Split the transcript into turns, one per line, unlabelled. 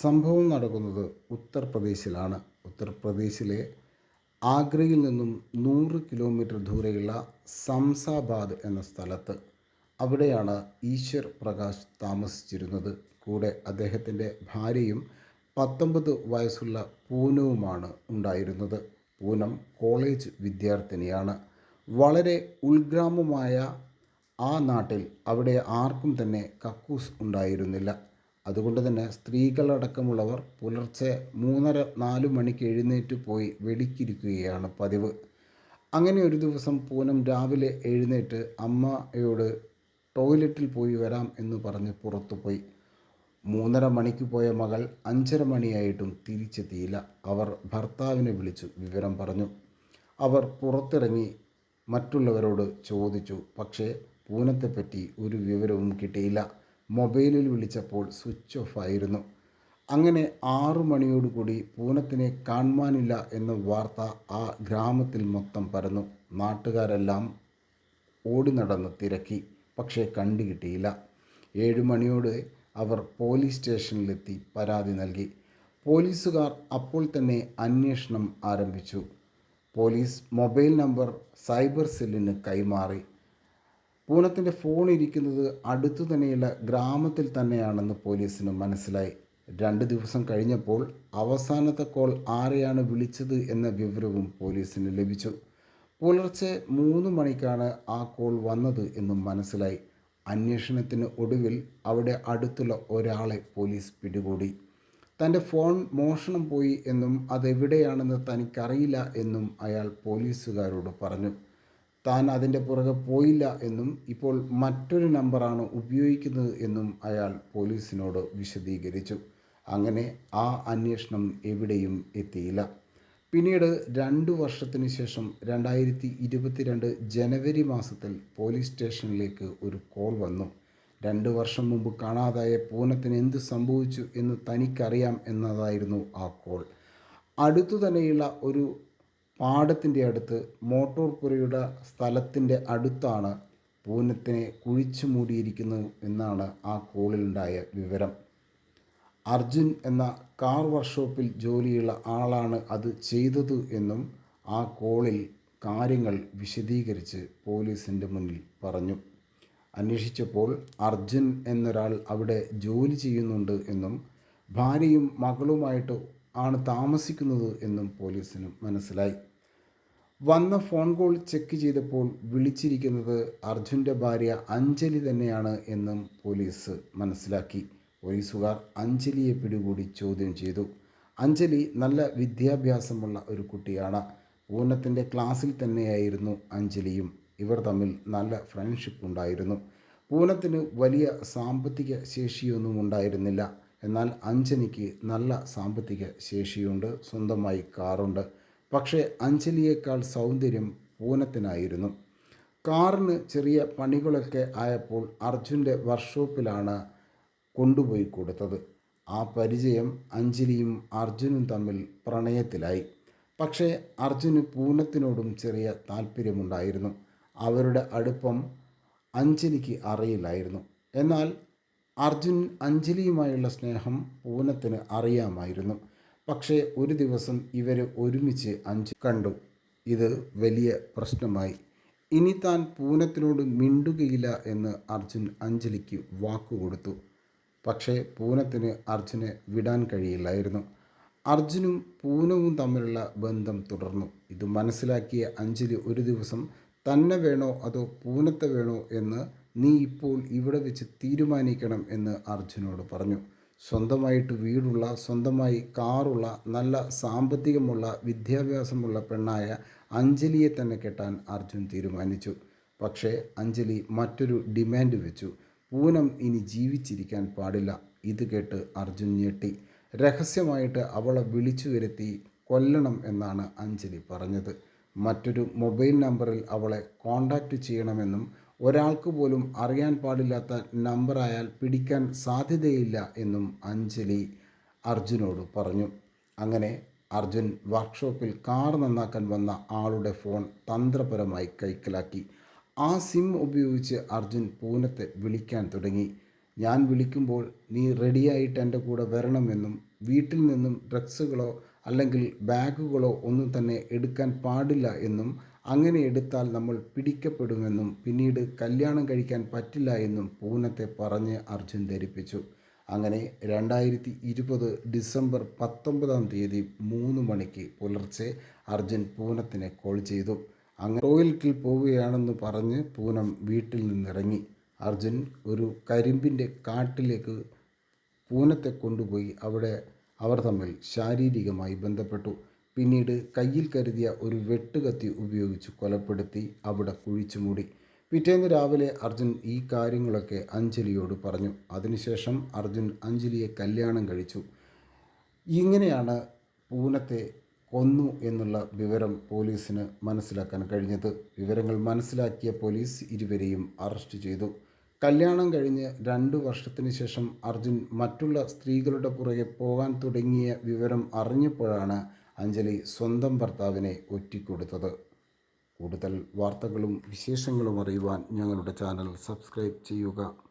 സംഭവം നടക്കുന്നത് ഉത്തർപ്രദേശിലാണ്. ഉത്തർപ്രദേശിലെ ആഗ്രയിൽ നിന്നും നൂറ് കിലോമീറ്റർ ദൂരെയുള്ള സംസാബാദ് എന്ന സ്ഥലത്ത് അവിടെയാണ് ഈശ്വർ പ്രകാശ് താമസിച്ചിരുന്നത്. കൂടെ അദ്ദേഹത്തിന്റെ ഭാര്യയും പത്തൊമ്പത് വയസ്സുള്ള പൂനവുമാണ് ഉണ്ടായിരുന്നത്. പൂനം കോളേജ് വിദ്യാർത്ഥിനിയാണ്. വളരെ ഉൾഗ്രാമമായ ആ നാട്ടിൽ അവിടെ ആർക്കും തന്നെ കക്കൂസ് ഉണ്ടായിരുന്നില്ല. അതുകൊണ്ട് തന്നെ സ്ത്രീകളടക്കമുള്ളവർ പുലർച്ചെ മൂന്നര നാല് മണിക്ക് എഴുന്നേറ്റ് പോയി വെടിക്കിരിക്കുകയാണ് പതിവ്. അങ്ങനെ ഒരു ദിവസം പൂനം രാവിലെ എഴുന്നേറ്റ് അമ്മയോട് ടോയ്ലറ്റിൽ പോയി വരാം എന്ന് പറഞ്ഞ് പുറത്തു പോയി. മൂന്നര മണിക്ക് പോയ മകൾ അഞ്ചര മണിയായിട്ടും തിരിച്ചെത്തിയില്ല. അവർ ഭർത്താവിനെ വിളിച്ചു വിവരം പറഞ്ഞു. അവർ പുറത്തിറങ്ങി മറ്റുള്ളവരോട് ചോദിച്ചു. പക്ഷേ പൂനത്തെപ്പറ്റി ഒരു വിവരവും കിട്ടിയില്ല. മൊബൈലിൽ വിളിച്ചപ്പോൾ സ്വിച്ച് ഓഫ് ആയിരുന്നു. അങ്ങനെ ആറു മണിയോടുകൂടി പൂനത്തിനെ കാണുവാനില്ല എന്ന വാർത്ത ആ ഗ്രാമത്തിൽ മൊത്തം പരന്നു. നാട്ടുകാരെല്ലാം ഓടി നടന്ന് തിരക്കി. പക്ഷേ കണ്ടുകിട്ടിയില്ല ഏഴു മണിയോടെ അവർ പോലീസ് സ്റ്റേഷനിലെത്തി പരാതി നൽകി. പോലീസുകാർ അപ്പോൾ തന്നെ അന്വേഷണം ആരംഭിച്ചു. പോലീസ് മൊബൈൽ നമ്പർ സൈബർ സെല്ലിന് കൈമാറി. പൂനത്തിന്റെ ഫോൺ ഇരിക്കുന്നത് അടുത്തു തന്നെയുള്ള ഗ്രാമത്തിൽ തന്നെയാണെന്ന് പോലീസിന് മനസ്സിലായി. രണ്ട് ദിവസം കഴിഞ്ഞപ്പോൾ അവസാനത്തെ കോൾ ആരെയാണ് വിളിച്ചത് എന്ന വിവരവും പോലീസിന് ലഭിച്ചു. പുലർച്ചെ മൂന്ന് മണിക്കാണ് ആ കോൾ വന്നത് എന്നും മനസ്സിലായി. അന്വേഷണത്തിന് ഒടുവിൽ അവിടെ അടുത്തുള്ള ഒരാളെ പോലീസ് പിടികൂടി. തന്റെ ഫോൺ മോഷണം പോയി എന്നും അതെവിടെയാണെന്ന് തനിക്കറിയില്ല എന്നും അയാൾ പോലീസുകാരോട് പറഞ്ഞു. താൻ അതിന്റെ പുറകെ പോയില്ല എന്നും ഇപ്പോൾ മറ്റൊരു നമ്പറാണ് ഉപയോഗിക്കുന്നത് എന്നും അയാൾ പോലീസിനോട് വിശദീകരിച്ചു. അങ്ങനെ ആ അന്വേഷണം എവിടെയും എത്തിയില്ല. പിന്നീട് രണ്ടു വർഷത്തിന് ശേഷം രണ്ടായിരത്തി ഇരുപത്തിരണ്ട് ജനുവരി മാസത്തിൽ പോലീസ് സ്റ്റേഷനിലേക്ക് ഒരു കോൾ വന്നു. രണ്ട് വർഷം മുമ്പ് കാണാതായ പൂനത്തിന് എന്ത് സംഭവിച്ചു എന്ന് തനിക്കറിയാം എന്നതായിരുന്നു ആ കോൾ. അടുത്തു തന്നെയുള്ള ഒരു പാടത്തിന്റെ അടുത്ത് മോട്ടോർ പുരയുടെ സ്ഥലത്തിന്റെ അടുത്താണ് പൂനത്തിനെ കുഴിച്ചു മൂടിയിരിക്കുന്നത് എന്നാണ് ആ കോളിലുണ്ടായ വിവരം. അർജുൻ എന്ന കാർ വർക്ക്ഷോപ്പിൽ ജോലിയുള്ള ആളാണ് അത് ചെയ്തത് എന്നും ആ കോളിൽ കാര്യങ്ങൾ വിശദീകരിച്ച് പോലീസിന്റെ മുന്നിൽ പറഞ്ഞു. അന്വേഷിച്ചപ്പോൾ അർജുൻ എന്നൊരാൾ അവിടെ ജോലി ചെയ്യുന്നുണ്ട് എന്നും ഭാര്യയും മകളുമായിട്ട് ആണ് താമസിക്കുന്നത് എന്നും പോലീസിന് മനസ്സിലായി. വന്ന ഫോൺ കോൾ ചെക്ക് ചെയ്തപ്പോൾ വിളിച്ചിരിക്കുന്നത് അർജുന്റെ ഭാര്യ അഞ്ജലി തന്നെയാണ് എന്നും പോലീസ് മനസ്സിലാക്കി. പോലീസുകാർ അഞ്ജലിയെ പിടികൂടി ചോദ്യം ചെയ്തു. അഞ്ജലി നല്ല വിദ്യാഭ്യാസമുള്ള ഒരു കുട്ടിയാണ്. പൂനത്തിന്റെ ക്ലാസ്സിൽ തന്നെയായിരുന്നു അഞ്ജലിയും. ഇവർ തമ്മിൽ നല്ല ഫ്രണ്ട്ഷിപ്പ് ഉണ്ടായിരുന്നു. പൂനത്തിന് വലിയ സാമ്പത്തിക ശേഷിയൊന്നും ഉണ്ടായിരുന്നില്ല. എന്നാൽ അഞ്ജനിക്ക് നല്ല സാമ്പത്തിക ശേഷിയുണ്ട്. സ്വന്തമായി കാറുണ്ട്. പക്ഷേ അഞ്ജലിയേക്കാൾ സൗന്ദര്യം പൂനത്തിനായിരുന്നു. കാറിന് ചെറിയ പണികളൊക്കെ ആയപ്പോൾ അർജുന്റെ വർക്ക്ഷോപ്പിലാണ് കൊണ്ടുപോയി കൊടുത്തത്. ആ പരിചയം അഞ്ജലിയും അർജുനും തമ്മിൽ പ്രണയത്തിലായി. പക്ഷേ അർജുന് പൂനത്തിനോടും ചെറിയ താല്പര്യമുണ്ടായിരുന്നു. അവരുടെ അടുപ്പം അഞ്ജലിക്ക് അറിയില്ലായിരുന്നു. എന്നാൽ അർജുൻ അഞ്ജലിയുമായുള്ള സ്നേഹം പൂനത്തിന് അറിയാമായിരുന്നു. പക്ഷേ ഒരു ദിവസം ഇവർ ഒരുമിച്ച് അഞ്ച് കണ്ടു. ഇത് വലിയ പ്രശ്നമായി. ഇനി താൻ പൂനത്തിനോട് മിണ്ടുകയില്ല എന്ന് അർജുൻ അഞ്ജലിക്ക് വാക്കുകൊടുത്തു പക്ഷേ പൂനത്തിന് അർജുനെ വിടാൻ കഴിയില്ലായിരുന്നു. അർജുനും പൂനവും തമ്മിലുള്ള ബന്ധം തുടർന്നു. ഇത് മനസ്സിലാക്കിയ അഞ്ജലി ഒരു ദിവസം തന്നെ വേണോ അതോ പൂനത്തെ വേണോ എന്ന് നീ ഇപ്പോൾ ഇവിടെ വെച്ച് തീരുമാനിക്കണം എന്ന് അർജുനോട് പറഞ്ഞു. സ്വന്തമായിട്ട് വീടുള്ള സ്വന്തമായി കാറുള്ള നല്ല സാമ്പത്തികമുള്ള വിദ്യാഭ്യാസമുള്ള പെണ്ണായ അഞ്ജലിയെ തന്നെ കെട്ടാൻ അർജുൻ തീരുമാനിച്ചു. പക്ഷേ അഞ്ജലി മറ്റൊരു ഡിമാൻഡ് വെച്ചു. പൂനം ഇനി ജീവിച്ചിരിക്കാൻ പാടില്ല. ഇത് കേട്ട് അർജുൻ ഞെട്ടി. രഹസ്യമായിട്ട് അവളെ വിളിച്ചു വരുത്തി കൊല്ലണം എന്നാണ് അഞ്ജലി പറഞ്ഞത്. മറ്റൊരു മൊബൈൽ നമ്പറിൽ അവളെ കോണ്ടാക്റ്റ് ചെയ്യണമെന്നും ഒരാൾക്ക് പോലും അറിയാൻ പാടില്ലാത്ത നമ്പറായാൽ പിടിക്കാൻ സാധ്യതയില്ല എന്നും അഞ്ജലി അർജുനോട് പറഞ്ഞു. അങ്ങനെ അർജുൻ വർക്ക്ഷോപ്പിൽ കാർ നന്നാക്കാൻ വന്ന ആളുടെ ഫോൺ തന്ത്രപരമായി കൈക്കലാക്കി. ആ സിം ഉപയോഗിച്ച് അർജുൻ പൂനത്തെ വിളിക്കാൻ തുടങ്ങി. ഞാൻ വിളിക്കുമ്പോൾ നീ റെഡിയായിട്ട് എന്റെ കൂടെ വരണമെന്നും വീട്ടിൽ നിന്നും ഡ്രഗ്സുകളോ അല്ലെങ്കിൽ ബാഗുകളോ ഒന്നും തന്നെ എടുക്കാൻ പാടില്ല എന്നും അങ്ങനെ എടുത്താൽ നമ്മൾ പിടിക്കപ്പെടുമെന്നും പിന്നീട് കല്യാണം കഴിക്കാൻ പറ്റില്ല എന്നും പൂനത്തെ പറഞ്ഞ് അർജുൻ ധരിപ്പിച്ചു. അങ്ങനെ രണ്ടായിരത്തി ഇരുപത് ഡിസംബർ പത്തൊമ്പതാം തീയതി മൂന്ന് മണിക്ക് പുലർച്ചെ അർജുൻ പൂനത്തിനെ കോൾ ചെയ്തു. അങ്ങനെ ടോയ്ലറ്റിൽ പോവുകയാണെന്ന് പറഞ്ഞ് പൂനം വീട്ടിൽ നിന്നിറങ്ങി. അർജുൻ ഒരു കരിമ്പിന്റെ കാട്ടിലേക്ക് പൂനത്തെ കൊണ്ടുപോയി അവിടെ അവർ തമ്മിൽ ശാരീരികമായി ബന്ധപ്പെട്ടു. പിന്നീട് കയ്യിൽ കരുതിയ ഒരു വെട്ടുകത്തി ഉപയോഗിച്ച് കൊലപ്പെടുത്തി അവിടെ കുഴിച്ചു മൂടി. പിറ്റേന്ന് രാവിലെ അർജുൻ ഈ കാര്യങ്ങളൊക്കെ അഞ്ജലിയോട് പറഞ്ഞു. അതിനുശേഷം അർജുൻ അഞ്ജലിയെ കല്യാണം കഴിച്ചു. ഇങ്ങനെയാണ് പൂനത്തെ കൊന്നു എന്നുള്ള വിവരം പോലീസിന് മനസ്സിലാക്കാൻ കഴിഞ്ഞത്. വിവരങ്ങൾ മനസ്സിലാക്കിയ പോലീസ് ഇരുവരെയും അറസ്റ്റ് ചെയ്തു. കല്യാണം കഴിഞ്ഞ് രണ്ടു വർഷത്തിന് ശേഷം അർജുൻ മറ്റുള്ള സ്ത്രീകളുടെ പുറകെ പോകാൻ തുടങ്ങിയ വിവരം അറിഞ്ഞപ്പോഴാണ് അഞ്ജലി സ്വന്തം ഭർത്താവിനെ ഒറ്റിക്കൊടുത്തത്. കൂടുതൽ വാർത്തകളും വിശേഷങ്ങളും അറിയുവാൻ ഞങ്ങളുടെ ചാനൽ സബ്സ്ക്രൈബ് ചെയ്യുക.